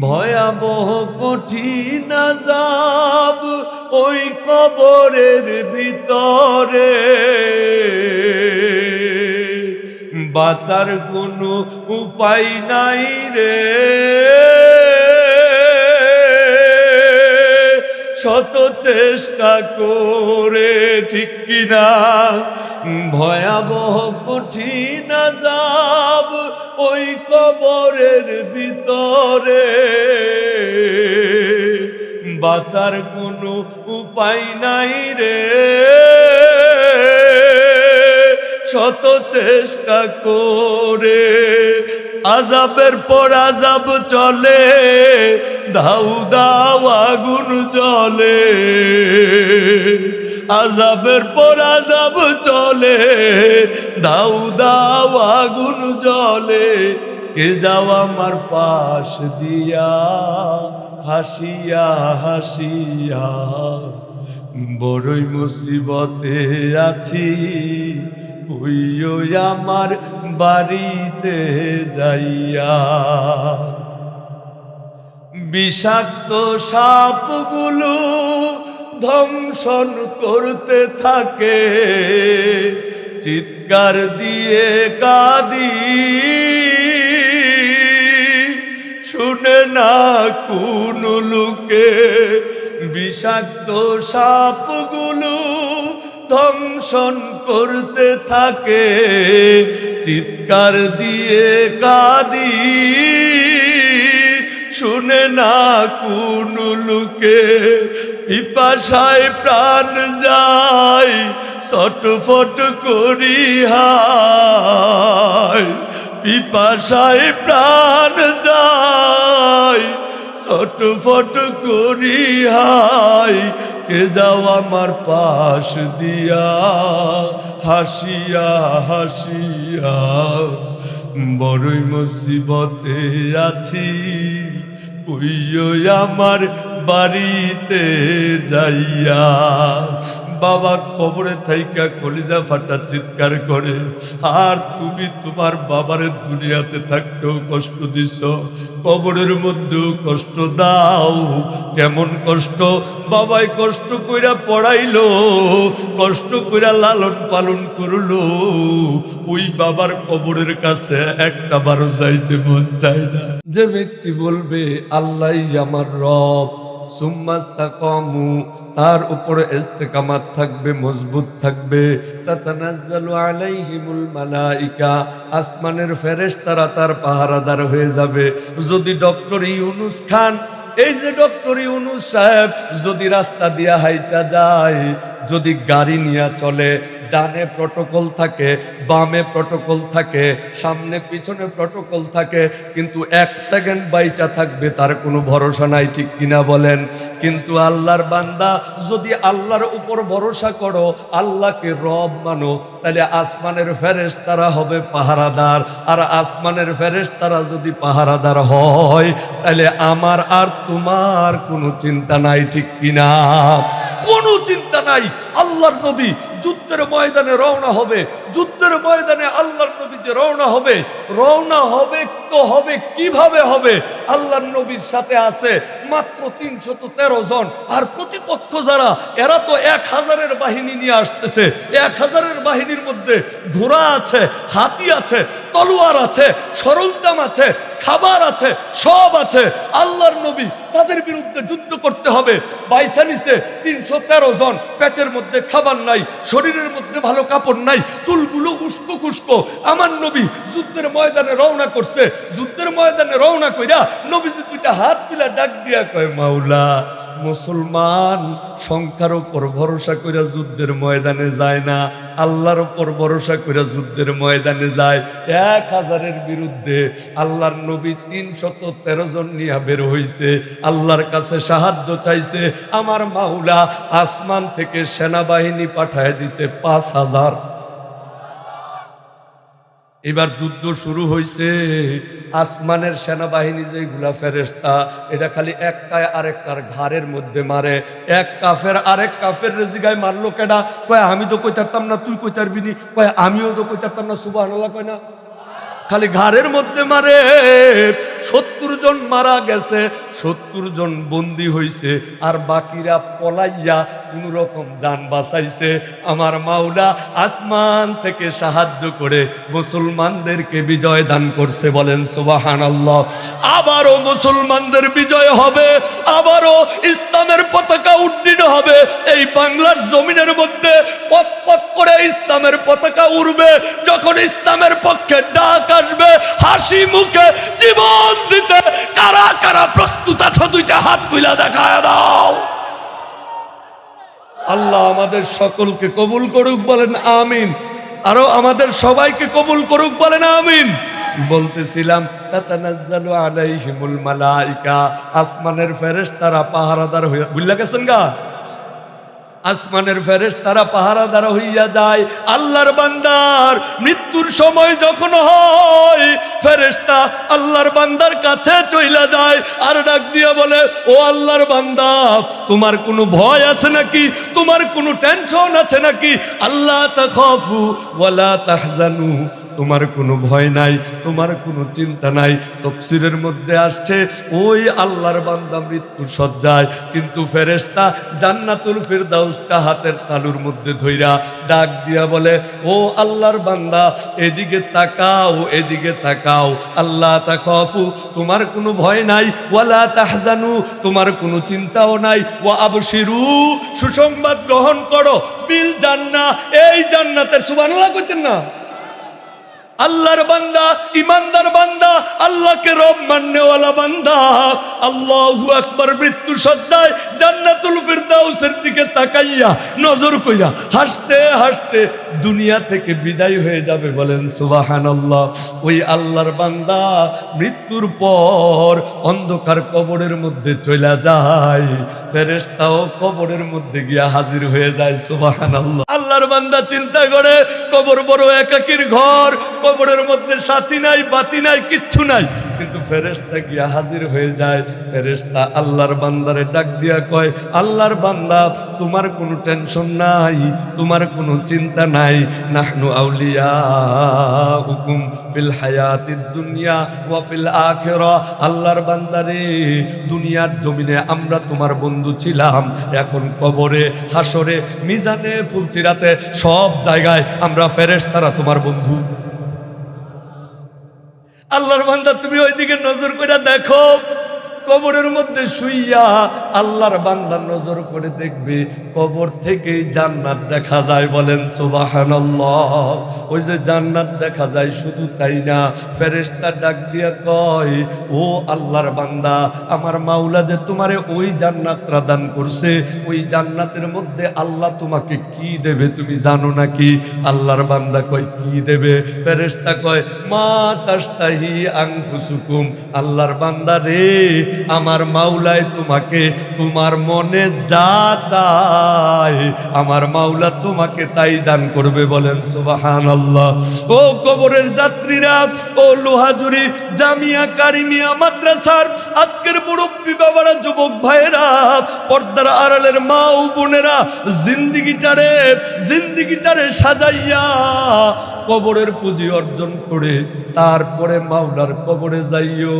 ভয়াবহ কঠিন আজাব ওই কবরের ভিতরে। বাঁচার কোনো উপায় নাই রে। শত চেষ্টা করে, ঠিক কিনা? ভয়াবহ কঠিন আজাব ওই কবরের ভিতরে। বাঁচার কোনো উপায় নাই রে। শত চেষ্টা করে আজাবের পর আজাব চলে, দাউ দাও আগুন জলে আজাবের পর আজাব চলে, দাউ দাও আগুন জলে কে যাও আমার পাশ দিয়া, হাসিয়া হাসিয়া। বড়ই মুসিবতে আছি ওইও আমার বাড়িতে যাইয়া। বিষাক্ত সাপগুলো ধ্বংসন করতে থাকে। চিৎকার দিয়ে কাঁদি। শুনে না কোন লোকে বিষাক্ত সাপগুলো ধ্বংসন করতে থাকে, চিৎকার দিয়ে কাঁদি। শুনে না কোন লোকে পিপাসায় প্রাণ যায়, ছটফট করি হায়। প্রাণ যায়, ছটফট করি হায়। কে যাও আমার পাশ দিয়া, হাসিয়া হাসিয়া। বড়ই মুসিবতে আছি ওইও আমার বাড়িতে যাইয়া। বাবা কবরে থাইকা কলিজা ফাটা চিৎকার করে, আর তুমি তোমার বাবারের দুনিয়াতে থাকতেও কষ্ট দিছ, কবরের মধ্যেও কষ্ট দাও, কেমন কষ্ট বাবাই কষ্ট কইরা পড়াইলো, কষ্ট কইরা লালন পালন করল। ওই বাবার কবরের কাছে একটা বারো যাইতে মন চায় না। যে ব্যক্তি বলবে আল্লাহ আমার রব। সুম্মাস্তাকামু তার উপরে ইস্তেকামাত থাকবে, মজবুত থাকবে। মালাইকা, আসমানের ফেরেশতারা তার পাহারাদার হয়ে যাবে। যদি ডক্টর ইউনুস খান এই যে ডক্টর ইউনুস সাহেব যদি রাস্তা দিয়া হাইটা যায় যদি গাড়ি নিয়ে চলে ডানে প্রটোকল থাকে, বামে প্রটোকল থাকে, সামনে পিছনে প্রটোকল থাকে, কিন্তু এক সেকেন্ড বাইটা থাকবে, তার কোনো ভরসা নাই, ঠিক কিনা বলেন? কিন্তু আল্লাহর বান্দা, যদি আল্লাহর উপর ভরসা করো, আল্লাহকে রব মানো, তাহলে আসমানের ফেরেশ তারা হবে পাহারাদার। আর আসমানের ফেরেশ তারা যদি পাহারাদার হয়, তাহলে আমার আর তোমার কোনো চিন্তা নাই, ঠিক কিনা? কোনো চিন্তা নাই। আল্লাহর নবী যুদ্ধের ময়দানে রওনা হবে। যুদ্ধের ময়দানে আল্লাহর নবী যে রওনা হবে রওনা হবে তো হবে, কীভাবে হবে? আল্লাহর নবীর সাথে আছে মাত্র তিনশত তেরো জন। আর প্রতিপক্ষ যারা, এরা তো এক হাজারের বাহিনী নিয়ে আসতেছে। এক হাজারের বাহিনীর মধ্যে ঘোড়া আছে, হাতি আছে, তলোয়ার আছে, সরঞ্জাম আছে, খাবার আছে, সব আছে। আল্লাহর নবী তাদের বিরুদ্ধে যুদ্ধ করতে হবে। বাইসানিসে তিনশো তেরো জন, পেটের মধ্যে খাবার নাই, শরীরের মধ্যে ভালো কাপড় নাই চুলগুলো উস্কো খুস্কো। আমার নবী যুদ্ধের ময়দানে রওনা করছে। যুদ্ধের ময়দানে রওনা কইরা নবীজি দুইটা হাত মিলা ডাক দিয়া কয়, মাওলা, মুসলমান সংখ্যার উপর ভরসা কইরা যুদ্ধের ময়দানে যায় না। আল্লাহর উপর ভরসা কইরা যুদ্ধের ময়দানে যায়। এক হাজারের বিরুদ্ধে আল্লাহর নবী তিনশত তেরো জন নিয়ে বের হইছে। আল্লাহর কাছে সাহায্য চাইছে। আমার মাওলা আসমান থেকে সেনাবাহিনী পাঠায় দিছে পাঁচ হাজার। এবার যুদ্ধ শুরু হয়েছে আসমানের সেনাবাহিনী যে গুলা ফেরেস্তা এটা খালি একটায় আরেকটার ঘাড়ের মধ্যে মারে। এক কাফের আরেক কাফের রেজিগায় মারলো কেডা? কয়, আমি তো কইতারতাম না, তুই কইতারবি নি? কয়, আমিও তো কইতারতাম না সুবাহ কয় না। খালি ঘাড়ের মধ্যে মারে। সত্তর জন মারা গেছে, সত্তর জন বন্দি হইছে, আর বাকিরা পলাইয়া কোন রকম যান বাঁচাইছে। আমার মাওলা আসমান থেকে সাহায্য করে মুসলমানদেরকে বিজয় দান করছে বলেন সুবাহান আল্লাহ আবারও মুসলমানদের বিজয় হবে, আবারও ইসলামের পতাকা উড্ডীন হবে। এই বাংলার জমিনের মধ্যে পথ পথ করে ইসলামের পতাকা উড়বে, যখন ইসলামের পক্ষে ডাক আসবে, হাসি মুখে জীবন দিতে কারা কারা প্রস্তুত আছো দুইটা হাত তুলে দেখায় দাও। আল্লাহ আমাদের সকলকে কবুল করুক বলেন, আমিন। আরও আমাদের সবাইকে কবুল করুক বলেন, আমিন। বলতেছিলাম, তাতানাজ্জালু আলাইহিমুল মালাইকা আসমানের ফেরেশতারা পাহারাদার হয়ে বুঝলা গেছেন গা? আসমানের ফেরেশ তারা পাহারাদার হইয়া যায়, আল্লাহর বান্দার মৃত্যুর সময় যখন হয়, ফেরেশতা আল্লাহর বান্দার কাছে চইলা যায় আর ডাক দিয়া বলে, ও আল্লাহর বান্দা, তোমার কোনো ভয় আছে নাকি? তোমার কোনো টেনশন আছে নাকি? আল্লাহ তাখাফু ওয়ালা তাহজানু। তোমার কোনো ভয় নাই, তোমার কোনো চিন্তা নাই তফসিরের মধ্যে আসছে, ওই আল্লাহর বান্দা মৃত্যু সজ্জায় কিন্তু ফেরেশতা জান্নাতুল ফিরদাউসটা হাতের তালুর মধ্যে ধইরা ডাক দিয়া বলে, ও আল্লাহর বান্দা, এদিকে তাকাও এদিকে তাকাও, আল্লাহ তাকাফু তোমার কোনো ভয় নাই, ওয়ালা তাহজানু, তোমার কোনো চিন্তাও নাই ও আবশিরু, সুসংবাদ গ্রহণ করো, বিল জান্না এই জান্নাতের সুবহানাল্লাহ কইতেন না। আল্লাহর বান্দা ইমানদার বান্দা আল্লাহকে রব মান্যওয়ালা বান্দা। আল্লাহু আকবার মৃত্যু সজ্জায় জান্নাতুল ফিরদাউসের দিকে তাকাইয়া নজর কইরা হাসতে হাসতে দুনিয়া থেকে বিদায় হয়ে যাবে বলেন, সুবহানাল্লাহ। ওই আল্লাহর বান্দা মৃত্যুর পর অন্ধকার কবরের মধ্যে চলে যায়, ফেরেশতাও কবরের মধ্যে গিয়া হাজির হয়ে যায়, সুবহানাল্লাহ। আল্লাহর বান্দা চিন্তা করে, কবর বড় একাকির ঘর, কবরের মধ্যে সাথী নাই, বাতি নাই, কিচ্ছু নাই। কিন্তু ফেরেশতা গিয়া হাজির হয়ে যায়। ফেরেশতা আল্লাহর বান্দারে ডাক দিয়া কয়, আল্লাহর বান্দা, তোমার কোনো টেনশন নাই, তোমার কোনো চিন্তা নাই। নাহনু আউলিয়া হুকুম ফিল হায়াতিদ দুনিয়া ওয়া ফিল আখিরা। আল্লাহর বান্দারে, দুনিয়ার জমিনে আমরা তোমার বন্ধু ছিলাম। এখন কবরে হাসরে মিজানে, ফুলচিরাতে সব জায়গায় আমরা ফেরেশতারা তোমার বন্ধু। আল্লাহর বান্দা তুমি ওইদিকে নজর করে দেখো কবরের মধ্যে শুইয়া আল্লাহর বান্দা নজর করে দেখবে, কবর থেকেই জান্নাত দেখা যায় বলেন সুবহানাল্লাহ। ওই যে জান্নাত দেখা যায় শুধু তাই না, ফেরেশতা ডাক দিয়া কয়, ও আল্লাহর বান্দা, আমার মাওলা যে তোমারে ওই জান্নাতটা দান করছে, ওই জান্নাতের মধ্যে আল্লাহ তোমাকে কি দেবে তুমি জানো নাকি? আল্লাহর বান্দা কয়, কি দেবে? ফেরেশতা কয়, মা তাস্তাহি আনফুসুকুম। আল্লাহর বান্দা রে, আমার মাওলায় তোমাকে তোমার মনে যা চায় আমার মাওলা তোমাকে তাই দান করবে বলেন সুবাহান আল্লাহ ও কবরের যাত্রীরা, ও লোহাজুরি জামিয়া কারিমিয়া মাদ্রাসার আজকের মুরব্বী বাবারা, যুবক ভাইয়েরা, পর্দার আড়ালের মা ও বোনেরা, জিন্দিগিটারে জিন্দিগিটারে সাজাইয়া কবরের পুঁজি অর্জন করে, তারপরে মাওলার কবরে যাইও।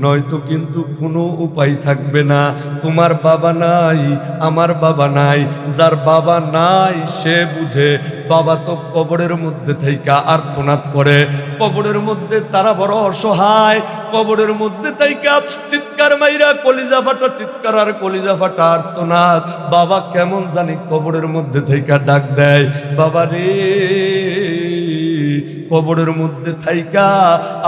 নয়তো কিন্তু কোনো উপায় থাকবে না। তোমার বাবা নাই, আমার বাবা নাই, যার বাবা নাই সে বুঝে বাবা তো কবরের মধ্যে থেকে আর্তনাদ করে। কবরের মধ্যে তারা বড় অসহায়। কবরের মধ্যে থাইকা চিৎকার মাইরা কলিজা ফাটা, চিৎকার আর কলিজা ফাটা আর্তনাদ বাবা কেমন জানি কবরের মধ্যে থেকে ডাক দেয়। বাবা রে কবরের মধ্যে থাইকা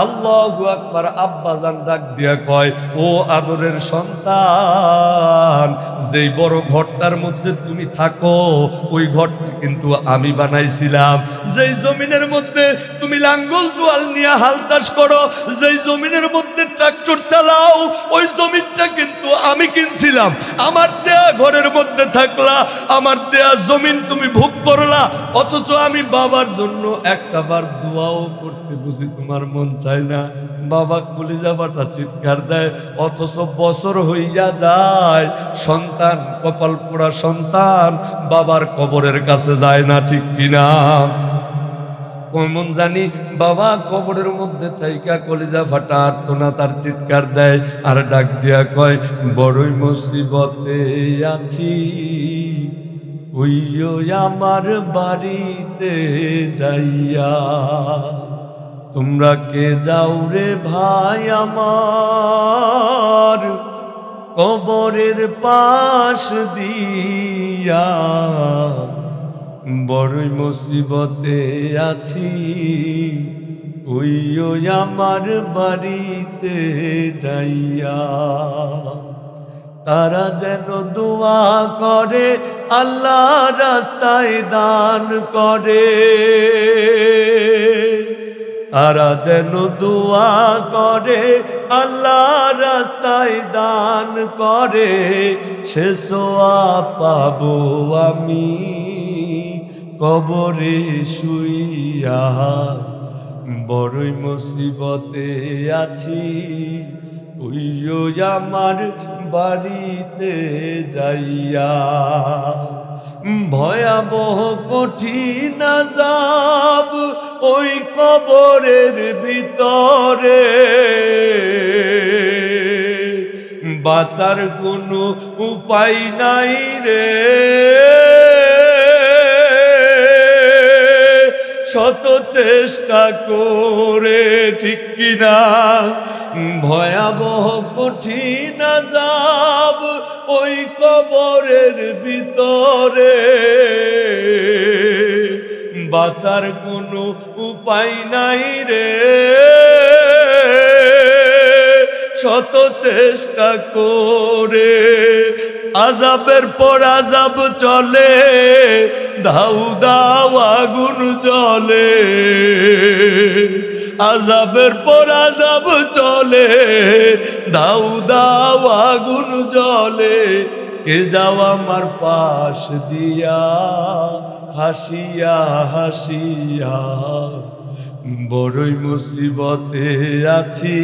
আল্লাহ আকবার আব্বা জান ডাক দিয়া কয়, ও আদরের সন্তান, যেই বড় ঘরটার মধ্যে তুমি থাকো, ওই ঘরটা কিন্তু আমি বানাইছিলাম। যেই জমিনের মধ্যে তুমি লাঙ্গল জোয়াল নিয়ে হাল চাষ করো, যেই জমিনের মধ্যে ট্রাক্টর চালাও, ওই জমিনটা কিন্তু আমি কিনছিলাম। আমার দেয়া ঘরের মধ্যে থাকলা, আমার দেয়া জমিন তুমি ভোগ করলা, অথচ আমি বাবার জন্য একটা বার দোয়াও করতে বুঝি তোমার মন চায় না। বাবা কলিজা বাটা চিৎকার দেয়, অথচ বছর হইয়া যায়। সন্তান, কপাল পোড়া সন্তান, বাবার কবরের কাছে যায় না, ঠিক কিনা? কেমন জানি বাবা কবরের মধ্যে থাইকা কলিজা ফাটা আর্তনা তার চিৎকার দেয়, আর ডাক দিয়া কয়, বড়ই মুসিবতে আছি। ওইও আমার বাড়িতে যাইয়া। তোমরা কে যাও রে ভাই আমার? কবরের পাশ দিয়া। বড়ই মুসিবতে আছি। ওইও আমার বাড়িতে যাইয়া। তারা যেন দোয়া করে আল্লাহ রাস্তায় দান করে। তারা যেন দোয়া করে, আল্লাহ রাস্তায় দান করে। সে সোয়া পাবো আমি কবরে শুইয়া। বড়ই মুসিবতে আছি। ওইও আমার বাড়িতে যাইয়া, ভয়াবহ কঠিন যাব ওই কবরের ভিতরে। বাঁচার কোনো উপায় নাই রে। শত চেষ্টা করে, ঠিক কিনা? ভয়াবহ কঠিন যাব ওই কবরের ভিতরে। বাঁচার কোনো উপায় নাই রে। শত চেষ্টা করে। আজাবের পর আজাব চলে, দাউ দাও আগুন জলে আজাবের পর আজাব চলে, দাউ দাও আগুন জলে কে যাও আমার পাশ দিয়া, হাসিয়া হাসিয়া। বড়ই মুসিবতে আছি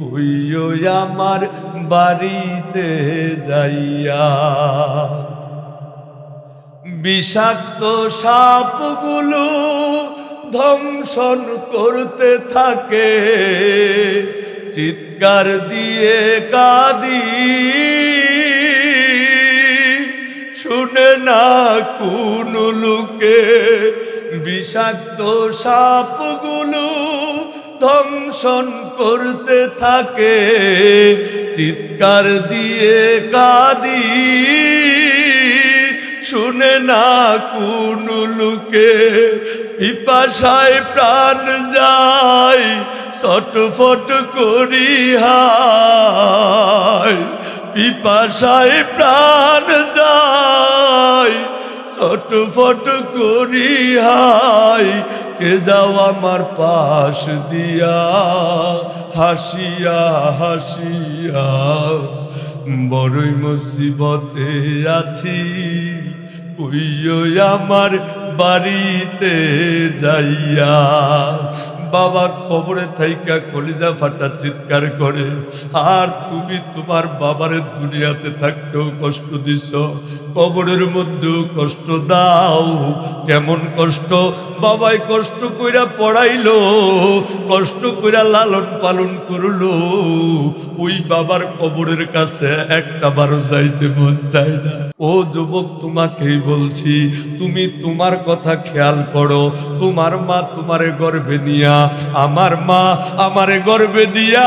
ওইও আমার বাড়িতে যাইয়া। বিষাক্ত সাপগুলো ধ্বংসন করতে থাকে। চিৎকার দিয়ে কাঁদি। শুনে না কোন লোকে বিষাক্ত সাপগুলো ধ্বংসন করতে থাকে, চিৎকার দিয়ে কাঁদি। শুনে না কোন লোকে পিপাসায় প্রাণ যায়, ছটফট করি হায়। প্রাণ যায়, ছটফট করি হায়। কে যাও আমার পাশ দিয়া হাসিয়া হাসিয়া। বড়ই মুসিবতে আছি ওই আমার বাড়িতে যাইয়া বাবা কবরে থাইকা কলিজা ফাটা চিৎকার করে, আর তুমি তোমার বাবার দুনিয়াতে থাকতেও কষ্ট দিছ, কবরের মধ্যেও কষ্ট দাও, কেমন কষ্ট? বাবাই কষ্ট কইরা পড়াইলো, কষ্ট কইরা লালন পালন করল, ওই বাবার কবরের কাছে একটা বারো যাইতে মন চায় না। ও যুবক, তোমাকেই বলছি, তুমি তোমার কথা খেয়াল করো, তোমার মা তোমারে গর্বে নিয়া, আমার মা আমারে গর্বে নিয়া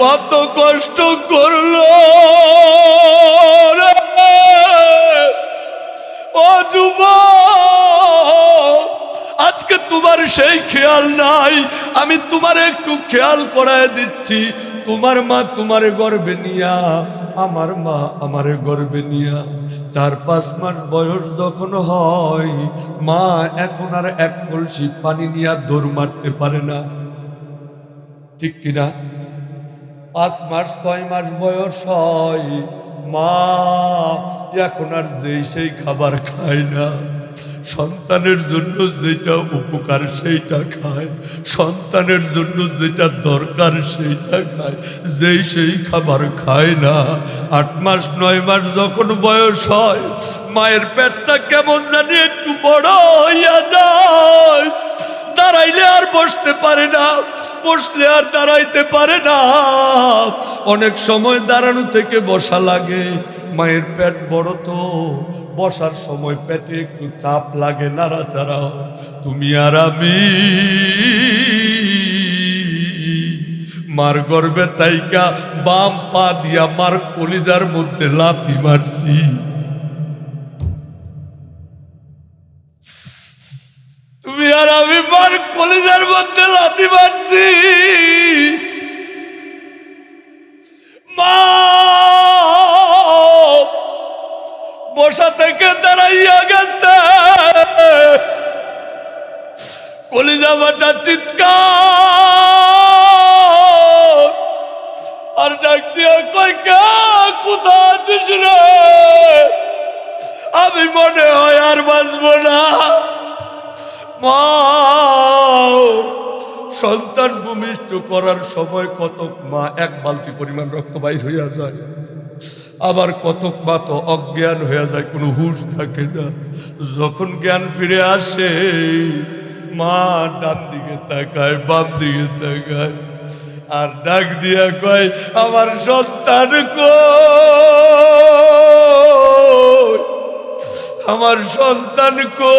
কত কষ্ট করল আজকে তোমার সেই খেয়াল নাই, আমি তোমার একটু খেয়াল করায় দিচ্ছি, তোমার মা তোমারে গর্বে নিয়া আমার মা আমারে গর্বে নিয়া চার পাঁচ মাস বয়স যখন হয়, মা এখন আর এক কলসি পানি নিয়া দৌড় মারতে পারে না। ঠিক কিনা পাঁচ মাস, ছয় মাস বয়স হয়, মা এখন আর যেই সেই খাবার খায় না। সন্তানের জন্য যেটা উপকার, সেইটা খায়। সন্তানের জন্য যেটা দরকার, সেইটা খায়। যেই সেই খাবার খায় না, আট মাস, নয় মাস যখন বয়স হয়, মায়ের পেটটা কেমন জানি একটু বড় হইয়া যায়। দাঁড়াইলে আর বসতে পারে না, বসলে আর দাঁড়াইতে পারে না। অনেক সময় দাঁড়ানো থেকে বসা লাগে, মায়ের পেট বড় তো। বসার সময় পেটে একটু চাপ লাগে নাড়াচাড়া। তুমি আর আমি মার গর্বে তাইকা বাম পা দিয়া মার কলিজার মধ্যে লাথি মারছি। তুমি আর আমি মার কলিজার মধ্যে লাথি মারছি। মা! বসা থেকে দাঁড়াইয়া গেছে। কলিজা বাটা চিৎকার। আর ডাক দিয়া কই কে? কোথা আছিস রে? আমি মনে হয় আর বাঁচবো না। সন্তান ভূমিষ্ঠ করার সময় কতক মা এক বালতি পরিমাণ রক্ত বাইর হইয়া যায়। আবার কতক মা তো অজ্ঞান হয়ে যায়, কোনো হুশ থাকে না। যখন জ্ঞান ফিরে আসে, মা ডান দিকে তাকায়, বাম দিকে তাকায়, আর ডাক দিয়া কয়, আমার সন্তান কই? আমার সন্তান কই?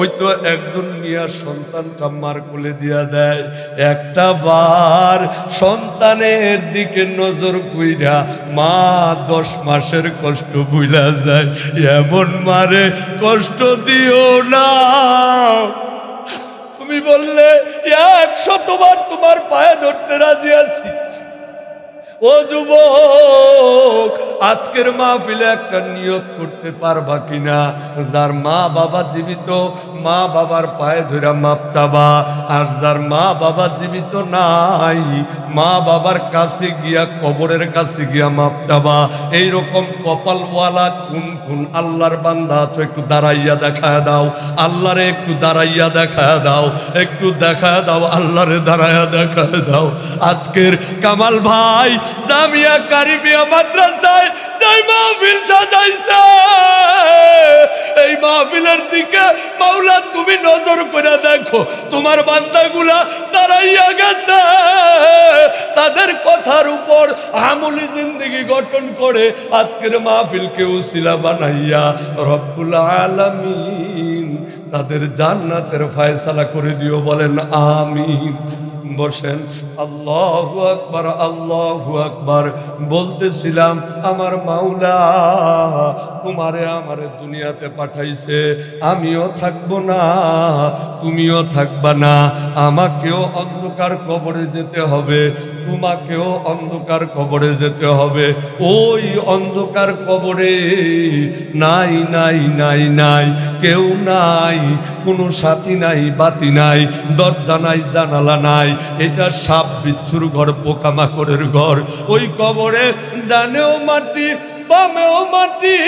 ওই তো একজন মিয়ার সন্তানটা মার কোলে দিয়া দেয়। একটা বার সন্তানের দিকে নজর কইরা মা দশ মাসের কষ্ট বুঝা যায়। এমন মারে কষ্ট দিও না। তুমি বললে একশতবার তোমার পায়ে ধরতে রাজি আছি। ও যুবক আজকের মাহফিলে একটা নিয়ত করতে পারবা কিনা? যার মা বাবা জীবিত, মা বাবার পায়ে ধরে মাপ চাবা। আর যার মা বাবা জীবিত নাই, মা বাবার কাছে গিয়া, কবরের কাছে গিয়া মাপ চাবা। এইরকম কপালওয়ালা কোন কোন আল্লাহর বান্দা আছো, একটু দাঁড়াইয়া দেখা দাও। আল্লাহরে একটু দাঁড়াইয়া দেখা দাও। একটু দেখা দাও, আল্লাহরে দাঁড়াইয়া দেখায় দাও। আজকের কামাল ভাই, জামিয়া কারিমিয়া মাদ্রাসায় তাই মাহফিল সাজাইছে। এই মাহফিলের দিকে মাওলা, তুমি নজর করে দেখো, তোমার বান্দাগুলা দাঁড়াইয়া গেছে। তাদের কথার উপর আমলি জিন্দগি গঠন করে আজকের মাহফিলকে উসিলা বানাইয়া রব্বুল আলামিন তাদের জান্নাতের ফায়সালা করে দিও, বলেন আমিন। বসেন। আল্লাহ আকবার আল্লাহ আকবার বলতেছিলাম আমার মাওলা তোমারে আমারে দুনিয়াতে পাঠাইছে। আমিও থাকব না, তুমিও থাকবা না। আমাকেও অন্ধকার কবরে যেতে হবে, তোমাকেও অন্ধকার কবরে যেতে হবে। ওই অন্ধকার কবরে নাই নাই নাই নাই, কেউ নাই, কোনো সাথী নাই, বাতি নাই, দরজা নাই, জানালা নাই। এটা সাপ বিচ্ছুর ঘর, পোকামাকড়ের ঘর। ওই কবরে ডানেও মাটি বামেও মাটি,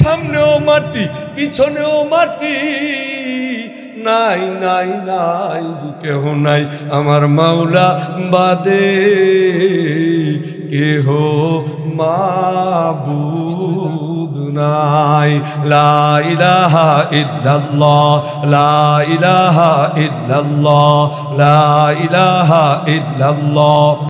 সামনেও মাটি, পিছনেও মাটি। নাই নাই নাই, কেহ নাই আমার মাওলা বাদে, কেহ মাবুদ নাই। লা ইলাহা ইল্লাল্লাহ, লা ইলাহা ইল্লাল্লাহ